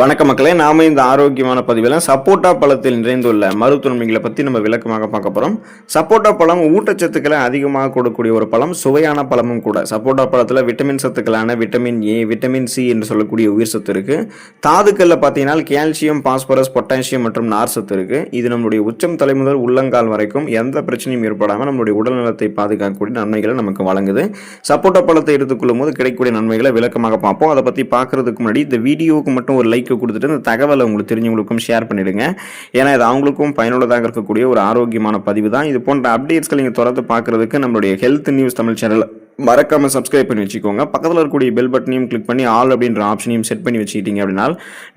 வணக்க மக்களே நாம இந்த ஆரோக்கியமான பதிவில் சப்போட்டா பழத்தில் நிறைந்துள்ள மருத்துவன்மைகளை பற்றி நம்ம விளக்கமாக பார்க்க போகிறோம் சப்போட்டா பழம் ஊட்டச்சத்துக்களை அதிகமாக கொடுக்கக்கூடிய ஒரு பழம் சுவையான பழமும் கூட. சப்போட்டா பழத்தில் விட்டமின் சத்துக்களான விட்டமின் ஏ விட்டமின் சி என்று சொல்லக்கூடிய உயிர் சத்து இருக்குது தாதுக்களில் பார்த்தீங்கன்னா கால்சியம் பாஸ்பரஸ் பொட்டாசியம் மற்றும் நார் சத்து இருக்குது இது நம்மளுடைய உச்சம் தலை முதல் உள்ளங்கால் வரைக்கும் எந்த பிரச்சனையும் ஏற்படாமல் நம்மளுடைய உடல் நலத்தை பாதுகாக்கக்கூடிய நன்மைகளை நமக்கு வழங்குது. சப்போட்டா பழத்தை எடுத்துக்கொள்ளும் போது கிடைக்கக்கூடிய நன்மைகளை விளக்கமாக பார்ப்போம். அதை பற்றி பார்க்கறதுக்கு முன்னாடி இந்த வீடியோவுக்கு மட்டும் ஒரு லைக் கொடுத்துட்டு இந்த தகவலை உங்களுக்கு தெரிஞ்சவங்களுக்கும் ஷேர் பண்ணிடுங்க. ஏன்னா இது அவங்களுக்கும் பயனுள்ளதாக இருக்கக்கூடிய ஒரு ஆரோக்கியமான பதிவு தான். இது போன்ற அப்டேட்ஸ்கள் நீங்கள் தொடர்ந்து பார்க்கறதுக்கு நம்மளுடைய ஹெல்த் நியூஸ் தமிழ் சேனல் மறக்காம சப்ஸ்கிரைப் பண்ணி வச்சுக்கோங்க. பக்கத்தில் இருக்கக்கூடிய பெல் பட்டனையும் கிளிக் பண்ணி ஆல் அப்படின்ற ஆப்ஷனையும் செட் பண்ணி வச்சுக்கிட்டீங்க அப்படின்னா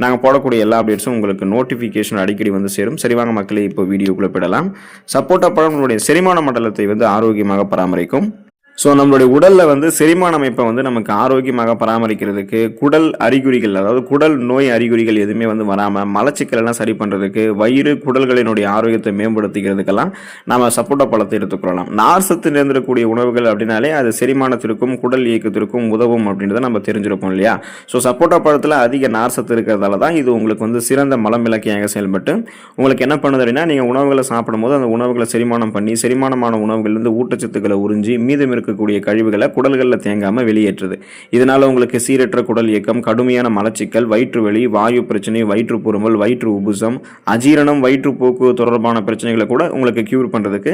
நாங்கள் போடக்கூடிய எல்லா அப்டேட்ஸும் உங்களுக்கு நோட்டிஃபிகேஷன் அடிக்கடி வந்து சேரும். சரிவாங்க மக்களே இப்போ வீடியோக்குள்ளே போயிடலாம். சப்போட்டா பழம் நம்மளுடைய செரிமான மண்டலத்தை வந்து ஆரோக்கியமாக பராமரிக்கும். ஸோ நம்மளுடைய உடலில் வந்து செரிமான அமைப்பை வந்து நமக்கு ஆரோக்கியமாக பராமரிக்கிறதுக்கு குடல் அறிகுறிகள் அதாவது குடல் நோய் அறிகுறிகள் எதுவுமே வந்து வராமல் மலச்சிக்கல் சரி பண்ணுறதுக்கு வயிறு குடல்களினுடைய ஆரோக்கியத்தை மேம்படுத்திக்கிறதுக்கெல்லாம் நம்ம சப்போட்டா பழத்தை எடுத்துக்கொள்ளலாம் நார் சத்து நிறைந்திருக்கக்கூடிய உணவுகள் அப்படின்னாலே அது செரிமானத்திற்கும் குடல் இயக்கத்திற்கும் உதவும் அப்படின்றத நம்ம தெரிஞ்சிருப்போம் இல்லையா? ஸோ சப்போட்டா பழத்தில் அதிக நார் சத்து இருக்கிறதால தான் இது உங்களுக்கு வந்து சிறந்த மலம் விளக்கியாக செயல்பட்டு உங்களுக்கு என்ன பண்ணுது அப்படின்னா நீங்கள் உணவுகளை சாப்பிடும்போது அந்த உணவுகளை செரிமானம் பண்ணி செரிமானமான உணவுகள்லேருந்து ஊட்டச்சத்துக்களை உறிஞ்சி மீதம் இருக்கக்கூடிய கழிவுகளை குடல்களில் தேங்காமல் வெளியேற்றுது. இதனால் உங்களுக்கு சீரற்ற குடல் இயக்கம் கடுமையான மலச்சிக்கல் வயிற்றுவெளி வாயு பிரச்சனை வயிற்று புறுமல் வயிற்று உபுசம் அஜீரணம் வயிற்றுப்போக்கு தொடர்பான பிரச்சனைகளை கூட உங்களுக்கு கியூர் பண்ணுறதுக்கு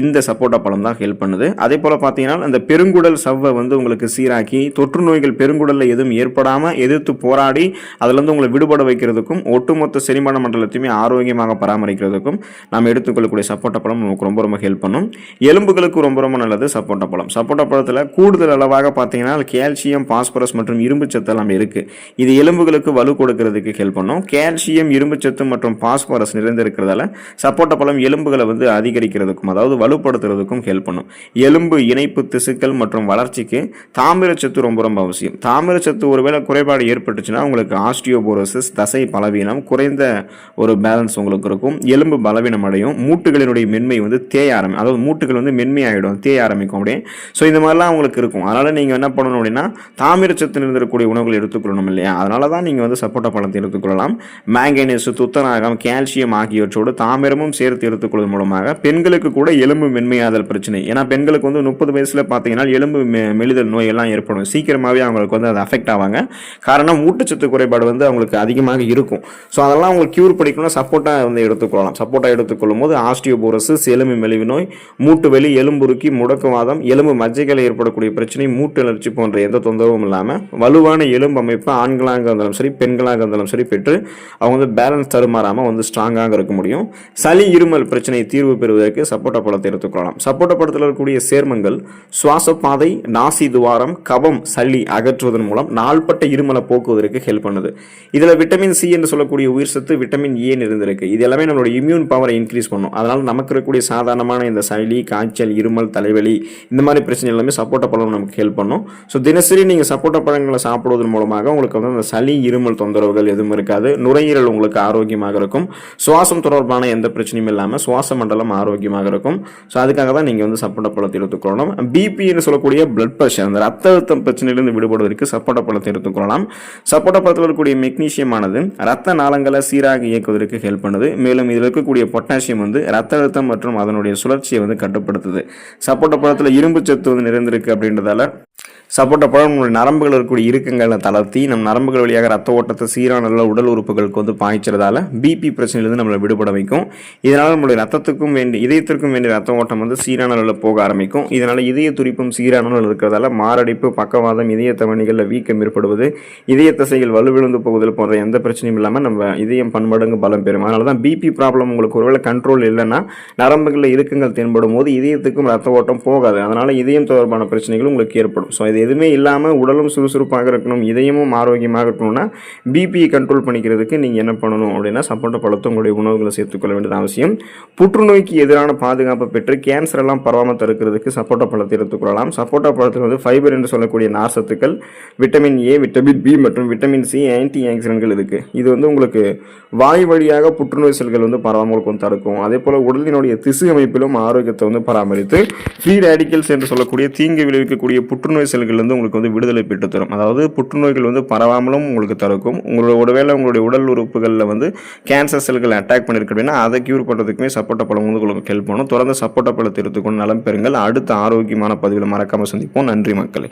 இந்த சப்போட்டா பழம் தான் ஹெல்ப் பண்ணுது. அதே போல் பார்த்தீங்கன்னா அந்த பெருங்குடல் சவ்வை வந்து உங்களுக்கு சீராக்கி தொற்று நோய்கள் பெருங்குடலில் எதுவும் ஏற்படாமல் எதிர்த்து போராடி அதுலேருந்து உங்களை விடுபட வைக்கிறதுக்கும் ஒட்டுமொத்த செரிமான மண்டலத்தையுமே ஆரோக்கியமாக பராமரிக்கிறதுக்கும் நாம் எடுத்துக்கொள்ளக்கூடிய சப்போட்டா பழம் நமக்கு ரொம்ப ரொம்ப ஹெல்ப் பண்ணும். எலும்புகளுக்கு ரொம்ப ரொம்ப நல்லது சப்போட்டா பழம். சப்போட்டா பழத்தில் கூடுதல் அளவாக பார்த்தீங்கன்னா கால்சியம் பாஸ்பரஸ் மற்றும் இரும்பு சத்து எல்லாம் இருக்குது இது எலும்புகளுக்கு வலு கொடுக்கறதுக்கு ஹெல்ப் பண்ணும். கால்சியம் இரும்பு சத்து மற்றும் பாஸ்பரஸ் நிறைந்திருக்கிறதால சப்போட்டா பழம் எலும்புகளை வந்து அதிகரிக்கிறதுக்கும் அதாவது வலுப்படுத்துறதுக்கும் ஹெல்ப் பண்ணும். எலும்பு இணைப்பு திசுக்கள் மற்றும் வளர்ச்சிக்கு தாமிரச்சத்து ரொம்ப ரொம்ப அவசியம். தாமிரச்சத்து ஒருவேளை குறைபாடு ஏற்பட்டுச்சுன்னா உங்களுக்கு ஆஸ்டியோபோரோசிஸ் தசை பலவீனம் குறைந்த ஒரு பேலன்ஸ் உங்களுக்கு இருக்கும். எலும்பு பலவீனம் அடையும் மூட்டுகளினுடைய மென்மை வந்து தேய ஆரம்பி அதாவது மூட்டுகள் வந்து மென்மையாயிடும். தேய ஆரம்பிக்கும் அப்படியே ஸோ இந்த மாதிரிலாம் அவங்களுக்கு இருக்கும். அதனால் நீங்கள் என்ன பண்ணணும் அப்படின்னா தாமிரச்சத்து இருந்திருக்கக்கூடிய உணவுகள் எடுத்துக்கொள்ளணும் இல்லையா? அதனால தான் நீங்கள் வந்து சப்போட்டா பழத்தை எடுத்துக்கொள்ளலாம். மேங்கனீஸ் துத்தநாகம் கால்சியம் ஆகியவற்றோடு தாமிரமும் சேர்த்து எடுத்துக்கொள்வதன் மூலமாக பெண்களுக்கு கூட எலும்பு மென்மையாதல் பிரச்சனை. ஏன்னா பெண்களுக்கு வந்து முப்பது வயசில் பார்த்தீங்கன்னா எலும்பு மெலிதல் நோய் எல்லாம் ஏற்படும். சீக்கிரமாகவே அவங்களுக்கு வந்து அது அஃபெக்ட் ஆவாங்க. காரணம் ஊட்டச்சத்து குறைபாடு வந்து அவங்களுக்கு அதிகமாக இருக்கும். ஸோ அதெல்லாம் அவங்களுக்கு க்யூர் பண்ணிக்கணும்னா சப்போட்டா வந்து எடுத்துக்கொள்ளலாம். சப்போட்டா எடுத்துக்கொள்ளும் போது ஆஸ்டியோபோரசிஸ் எலும்பு மெலிவு நோய் மூட்டு வலி எலும்புருக்கி முடக்குவாதம் எலும்பு மஜ்ஜைகள் ஏற்படக்கூடிய பிரச்சனை மூட்டு அலர்ச்சி போன்ற எந்த தொந்தரவும் இல்லாமல் வலுவான எலும்பு அமைப்பு ஆண்களாக இருந்தாலும் சரி பெண்களாக இருந்தாலும் சரி பெற்று அவங்க வந்து பேலன்ஸ் தருமாறாமல் வந்து ஸ்ட்ராங்காக இருக்க முடியும். சளி இருமல் பிரச்சனை தீர்வு பெறுவதற்கு சப்போட்டா பழத்தை எடுத்துக்கொள்ளலாம் சப்போட்டா பழத்தில் இருக்கக்கூடிய சேர்மங்கள் சுவாச பாதை நாசி துவாரம் கபம் சளி அகற்றுவதன் மூலம் நாள்பட்ட இருமலை போக்குவதற்கு ஹெல்ப் பண்ணுது. இதில் விட்டமின் சி என்று சொல்லக்கூடிய உயிர் சத்து விட்டமின் ஏ இருந்திருக்கு இது எல்லாமே நம்மளோட இம்யூன் பவரை இன்க்ரீஸ் பண்ணும். அதனால் நமக்கு இருக்கக்கூடிய சாதாரணமான இந்த சளி காய்ச்சல் இருமல் தலைவலி இந்த மாதிரி பிரச்சனை எல்லாமே சப்போட்டா பழம் நமக்கு ஹெல்ப் பண்ணும். ஸோ தினசரி நீங்கள் சப்போட்டா பழங்களை சாப்பிடுவதன் மூலமாக உங்களுக்கு வந்து அந்த சளி இருமல் தொந்தரவுகள் எதுவும் இருக்காது. நுரையீரல் உங்களுக்கு ஆரோக்கியமாக இருக்கும். சுவாசம் தொடர்பான எந்த பிரச்சனையும் இல்லாமல் சுவாச மண்டலம் ஆரோக்கியமாக இருக்கும். ஸோ அதுக்காக தான் நீங்கள் வந்து சப்போட்டா பழத்தை எடுத்துக்கொள்ளணும். பிபின்னு சொல்லக்கூடிய பிளட் ப்ரெஷர் அந்த ரத்த அழுத்தம் பிரச்சனையிலிருந்து விடுபடுவதற்கு சப்போட்டா பழத்தை எடுத்துக்கொள்ளலாம். சப்போட்டா பழத்தில் இருக்கக்கூடிய மெக்னீசியம் ஆனது ரத்த நாளங்களை சீராக இயக்குவதற்கு ஹெல்ப் பண்ணுது. மேலும் இதில் இருக்கக்கூடிய பொட்டாசியம் வந்து ரத்த அழுத்தம் மற்றும் அதனுடைய சுழற்சியை வந்து கட்டுப்படுத்துது. சப்போட்டா பழத்தில் இரும்பு சத்து வந்து நிறைந்திருக்கு அப்படின்றதால சப்போட்டா பழம் நம்மளுடைய நரம்புகள் இருக்கக்கூடிய இருக்கங்களை தளர்த்தி நம் நரம்புகள் வழியாக ரத்த ஓட்டத்தை சீரான நல்ல உடல் உறுப்புகளுக்கு வந்து பாய்ச்சறதால பிபி பிரச்சனையிலிருந்து நம்மளை விடுபட வைக்கும். இதனால் நம்மளுடைய ரத்தத்துக்கும் வேண்டிய இதயத்திற்கும் வேண்டிய ரத்த ஓட்டம் வந்து சீரான அளவில் போக ஆரம்பிக்கும். இதனால் இதய துடிப்பும் சீரான அளவில் இருக்கிறதால மாரடைப்பு பக்கவாதம் இதய தவணைகளில் வீக்கம் ஏற்படுவது இதய தசைகள் வலுவிழுந்து போகுதல் போன்ற எந்த பிரச்சனையும் இல்லாமல் நம்ம இதயம் பன்மடங்கு பலம் பெறும். அதனால தான் பிபி ப்ராப்ளம் உங்களுக்கு ஒருவேளை கண்ட்ரோல் இல்லைன்னா நரம்புகளில் இறுக்கங்கள் தென்படும் போது இதயத்துக்கும் ரத்த ஓட்டம் போகாது. அதனால் இதயம் தொடர்பான பிரச்சனைகள் உங்களுக்கு ஏற்படும். ஸோ இது எதுவுமே இல்லாமல் உடலும் சுறுசுறுப்பாக இருக்கணும் இதயமும் ஆரோக்கியமாக இருக்கணும்னா பிபியை கண்ட்ரோல் பண்ணிக்கிறதுக்கு நீங்கள் என்ன பண்ணணும் அப்படின்னா சப்போட்டா பழத்தை உங்களுடைய உணவுகளை சேர்த்துக்கொள்ள வேண்டியது அவசியம். புற்றுநோய்க்கு எதிரான பாதுகாப்பை பெற்று கேன்சர் எல்லாம் பரவாமல் தடுக்கிறதுக்கு சப்போட்டா பழத்தை எடுத்துக்கொள்ளலாம் சப்போட்டா பழத்தில் வந்து ஃபைபர் என்று சொல்லக்கூடிய நார்சத்துக்கள் விட்டமின் ஏ விட்டமின் பி மற்றும் விட்டமின் சி ஆன்டி ஆக்சிடென்ட்கள் இருக்குது இது வந்து உங்களுக்கு வாய் வழியாக புற்றுநோய் செல்கள் வந்து பரவாமல் கொண்டு தடுக்கும். அதே போல் உடலினுடைய திசு அமைப்பிலும் ஆரோக்கியத்தை வந்து பராமரித்து ஃப்ரீ ரேடிக்கல்ஸ் என்று சொல்லக்கூடிய தீங்கு விளைவிக்கக்கூடிய புற்றுநோய் செல்கள் நோய்கள்லேருந்து வந்து உங்களுக்கு வந்து விடுதலை பெற்று தரும் அதாவது புற்றுநோய்கள் வந்து பரவாமலும் உங்களுக்கு தடுக்கும். உங்களோட ஒருவேளை உங்களுடைய உடல் உறுப்புகளில் வந்து கேன்சர் செல்கள் அட்டாக் பண்ணியிருக்கு அப்படின்னா அதை க்யூர் பண்ணுறதுக்குமே சப்போட்டா பழம் வந்து உங்களுக்கு ஹெல்ப் பண்ணும். தொடர்ந்து சப்போட்டா பழத்தை எடுத்துக்கொண்டு நலம் பெறுங்கள். அடுத்த ஆரோக்கியமான பதிவில் மறக்காமல் சந்திப்போம். நன்றி மக்களை.